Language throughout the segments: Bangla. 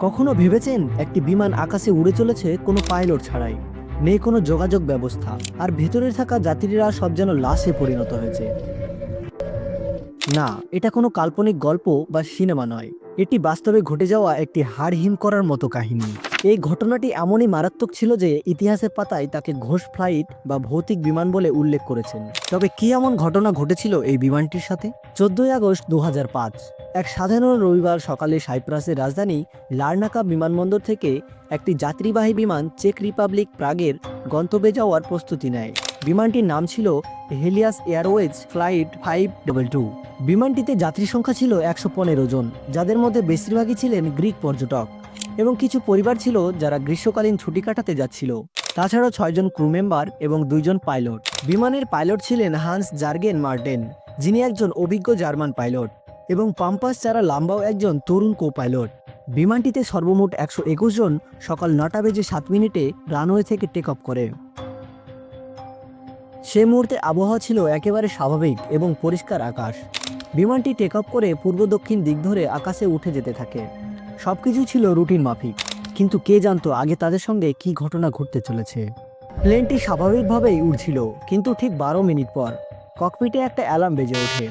কখনো ভেবেছেন একটি বিমান আকাশে উড়ে চলেছে কোনো পাইলট ছাড়াই? নেই কোনো যোগাযোগ ব্যবস্থা। আর ভেতরে থাকা যাত্রীরা সব যেন লাশে পরিণত হয়েছে। না, এটা কোনো কাল্পনিক গল্প বা সিনেমা নয়। এটি বাস্তবে ঘটে যাওয়া একটি হাড়হিম করার মতো কাহিনী। এই ঘটনাটি এমনই মারাত্মক ছিল যে ইতিহাসের পাতায় তাকে ঘোষ ফ্লাইট বা ভৌতিক বিমান বলে উল্লেখ করেছেন। তবে কি এমন ঘটনা ঘটেছিল এই বিমানটির সাথে? চোদ্দই আগস্ট দু এক সাধারণ রবিবার সকালে সাইপ্রাসের রাজধানী লার্নাকা বিমানবন্দর থেকে একটি যাত্রীবাহী বিমান চেক রিপাবলিক প্রাগের গন্তব্যে যাওয়ার প্রস্তুতি নেয়। বিমানটির নাম ছিল Helios airways flight five double two. বিমানটিতে যাত্রী সংখ্যা ছিল একশো পনেরো জন, যাদের মধ্যে বেশিরভাগই ছিলেন গ্রিক পর্যটক। এবং কিছু পরিবার ছিল যারা গ্রীষ্মকালীন ছুটি কাটাতে যাচ্ছিল। তাছাড়াও ছয়জন ক্রু মেম্বার এবং দুইজন পাইলট। বিমানের পাইলট ছিলেন হান্স জার্গেন মার্টেন যিনি একজন অভিজ্ঞ জার্মান পাইলট, এবং পাম্পাস চারা লাম্বাও একজন তরুণ কো পাইলট বিমানটিতে সর্বমোট একশো একুশ জন সকাল নটা বেজে সাত মিনিটে রানওয়ে থেকে টেক অফ করে। সে মুহূর্তে আবহাওয়া ছিল একেবারে স্বাভাবিক এবং পরিষ্কার আকাশ। বিমানটি টেক অফ করে পূর্ব দক্ষিণ দিক ধরে আকাশে উঠে যেতে থাকে। সবকিছু ছিল রুটিন মাফিক। কিন্তু কে জানতো আগে তাদের সঙ্গে কি ঘটনা ঘটতে চলেছে? প্লেনটি স্বাভাবিকভাবেই উড়ছিল, কিন্তু ঠিক বারো মিনিট পর ককপিটে একটা অ্যালার্ম বেজে ওঠে।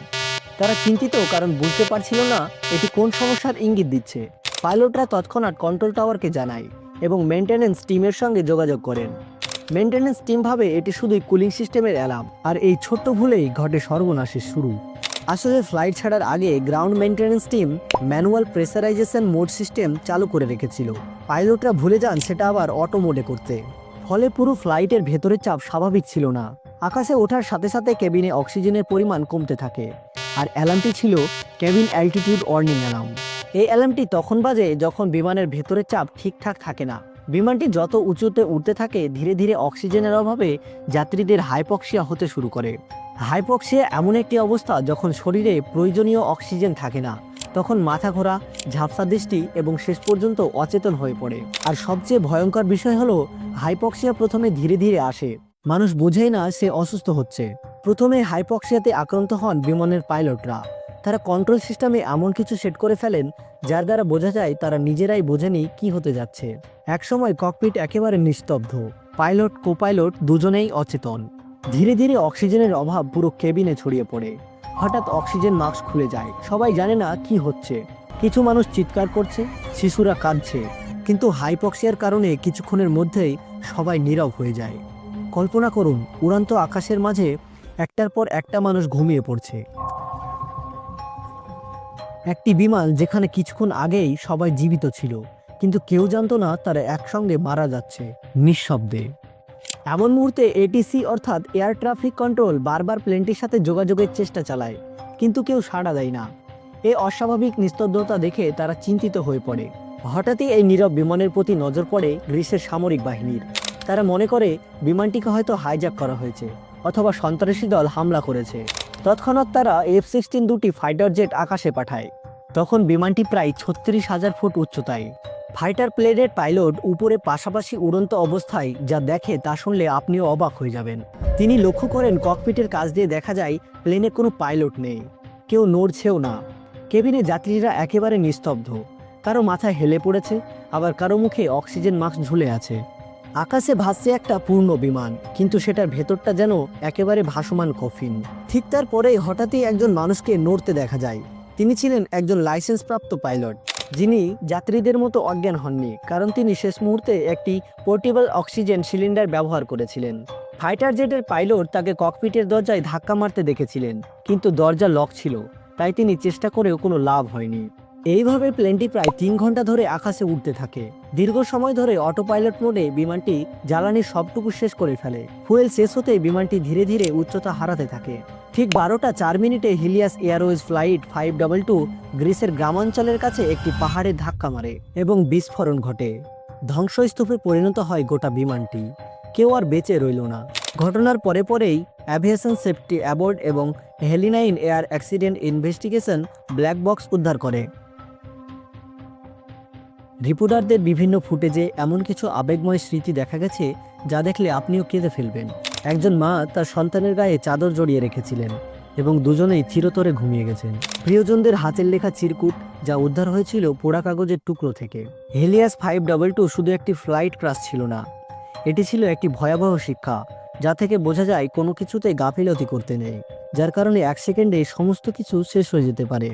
তারা চিন্তিত, কারণ বুঝতে পারছিল না এটি কোন সমস্যার ইঙ্গিত দিচ্ছে। পাইলটরা তৎক্ষণাৎ কন্ট্রোল টাওয়ারকে জানায় এবং মেনটেন্যান্স টিমের সঙ্গে যোগাযোগ করেন। মেনটেন্যান্স টিম ভাবে এটি শুধুই কুলিং সিস্টেমের অ্যালার্ম, আর এই ছোট্ট ভুলেই ঘটে সর্বনাশের শুরু। আসলে ফ্লাইট ছাড়ার আগে ground maintenance team manual pressurisation mode system চালু করে রেখেছিল। পাইলটরা ভুলে যান সেটা আবার অটো মোডে করতে। ফলে পুরো ফ্লাইটের ভেতরের চাপ স্বাভাবিক ছিল না। আকাশে ওঠার সাথে সাথে কেবিনে অক্সিজেনের পরিমাণ কমতে থাকে। আর অ্যালার্মটি ছিল কেবিন অ্যালটিটিউড ওয়ার্নিং অ্যালার্ম এই অ্যালার্মটি তখন বাজে যখন বিমানের ভেতরের চাপ ঠিকঠাক থাকে না। বিমানটি যত উঁচুতে উঠতে থাকে, ধীরে ধীরে অক্সিজেনের অভাবে যাত্রীদের হাইপক্সিয়া হতে শুরু করে। হাইপক্সিয়া এমন একটি অবস্থা যখন শরীরে প্রয়োজনীয় অক্সিজেন থাকে না, তখন মাথা ঘোরা, ঝাপসা দৃষ্টি এবং শেষ পর্যন্ত অচেতন হয়ে পড়ে। আর সবচেয়ে ভয়ঙ্কর বিষয় হলো, হাইপক্সিয়া প্রথমে ধীরে ধীরে আসে। মানুষ বোঝেই না সে অসুস্থ হচ্ছে। প্রথমে হাইপক্সিয়াতে আক্রান্ত হন বিমানের পাইলটরা। তারা কন্ট্রোল সিস্টেমে এমন কিছু সেট করে ফেলেন, যার দ্বারা বোঝা যায় তারা নিজেরাই বোঝেনি কি হতে যাচ্ছে। একসময় ককপিট একেবারে নিস্তব্ধ। পাইলট, কোপাইলট দুজনেই অচেতন। ধীরে ধীরে অক্সিজেনের অভাব পুরো কেবিনে ছড়িয়ে পড়ে। হঠাৎ অক্সিজেন মাস্ক খুলে যায়। সবাই জানে না কি হচ্ছে। কিছু মানুষ চিৎকার করছে, শিশুরা কাঁদছে। কিন্তু হাইপক্সিয়ার কারণে কিছুক্ষণের মধ্যেই সবাই নীরব হয়ে যায়। কল্পনা করুন, উড়ান্ত আকাশের মাঝে একটার পর একটা মানুষ ঘুমিয়ে পড়ছে। একটি বিমান যেখানে কিছুক্ষণ আগেই সবাই জীবিত ছিল, কিন্তু কেউ জানতো না তারা একসঙ্গে মারা যাচ্ছে। নিঃশব্দে এমন মুহূর্তে এটিসি অর্থাৎ এয়ার ট্রাফিক কন্ট্রোল বারবার প্লেনটির সাথে যোগাযোগের চেষ্টা চালায়, কিন্তু কেউ সাড়া দেয় না। এই অস্বাভাবিক নিস্তব্ধতা দেখে তারা চিন্তিত হয়ে পড়ে। হঠাৎই এই নীরব বিমানের প্রতি নজর পড়ে গ্রিসের সামরিক বাহিনীর। তারা মনে করে বিমানটিকে হয়তো হাইজ্যাক করা হয়েছে, অথবা সন্ত্রাসী দল হামলা করেছে। তৎক্ষণাৎ তারা এফ সিক্সটিন দুটি ফাইটার জেট আকাশে পাঠায়। তখন বিমানটি প্রায় ছত্রিশ হাজার ফুট উচ্চতায়। ফাইটার প্লেনের পাইলট উপরে পাশাপাশি উড়ন্ত অবস্থায় যা দেখে তা শুনলে আপনিও অবাক হয়ে যাবেন। তিনি লক্ষ্য করেন ককপিটের কাজ দিয়ে দেখা যায় প্লেনে কোনো পাইলট নেই, কেউ নড়ছেও না। কেবিনে যাত্রীরা একেবারে নিস্তব্ধ। কারও মাথায় হেলে পড়েছে, আবার কারও মুখে অক্সিজেন মাস্ক ঝুলে আছে। আকাশে ভাসছে একটা পূর্ণ বিমান, কিন্তু সেটার ভেতরটা যেন একেবারে ভাসমান কফিন। ঠিক তারপরেই হঠাৎই একজন মানুষকে নড়তে দেখা যায়। তিনি ছিলেন একজন লাইসেন্সপ্রাপ্ত পাইলট, যিনি যাত্রীদের মতো অজ্ঞান হননি, কারণ তিনি শেষ মুহূর্তে একটি পোর্টেবল অক্সিজেন সিলিন্ডার ব্যবহার করেছিলেন। ফাইটার জেটের পাইলট তাকে ককপিটের দরজায় ধাক্কা মারতে দেখেছিলেন, কিন্তু দরজা লক ছিল, তাই তিনি চেষ্টা করেও কোনো লাভ হয়নি। এইভাবে প্লেনটি প্রায় তিন ঘণ্টা ধরে আকাশে উঠতে থাকে। দীর্ঘ সময় ধরে অটো পাইলট মোডে বিমানটি জ্বালানির সবটুকু শেষ করে ফেলে। ফুয়েল শেষ হতে বিমানটি ধীরে ধীরে উচ্চতা হারাতে থাকে। ঠিক বারোটা চার মিনিটে Helios airways flight five double two গ্রিসের গ্রামাঞ্চলের কাছে একটি পাহাড়ে ধাক্কা মারে এবং বিস্ফোরণ ঘটে। ধ্বংসস্তূপে পরিণত হয় গোটা বিমানটি। কেউ আর বেঁচে রইল না। ঘটনার পরে পরেই অ্যাভিয়েশন সেফটি অ্যাবোর্ড এবং Hellenic air accident investigation black box উদ্ধার করে। রিপোর্টারদের বিভিন্ন ফুটেজে এমন কিছু আবেগময় স্মৃতি দেখা গেছে যা দেখলে আপনিও কেঁদে ফেলবেন। একজন মা তার সন্তানের গায়ে চাদর জড়িয়ে রেখেছিলেন এবং দুজনেই চিরতরে ঘুমিয়ে গেছেন। প্রিয়জনদের হাতের লেখা চিরকুট যা উদ্ধার হয়েছিল পোড়া কাগজের টুকরো থেকে। হেলিয়াস ফাইভ ডাবল টু শুধু একটি ফ্লাইট ক্রাশ ছিল না, এটি ছিল একটি ভয়াবহ শিক্ষা যা থেকে বোঝা যায় কোনো কিছুতে গাফিলতি করতে নেই, যার কারণে এক সেকেন্ডে সমস্ত কিছু শেষ হয়ে যেতে পারে।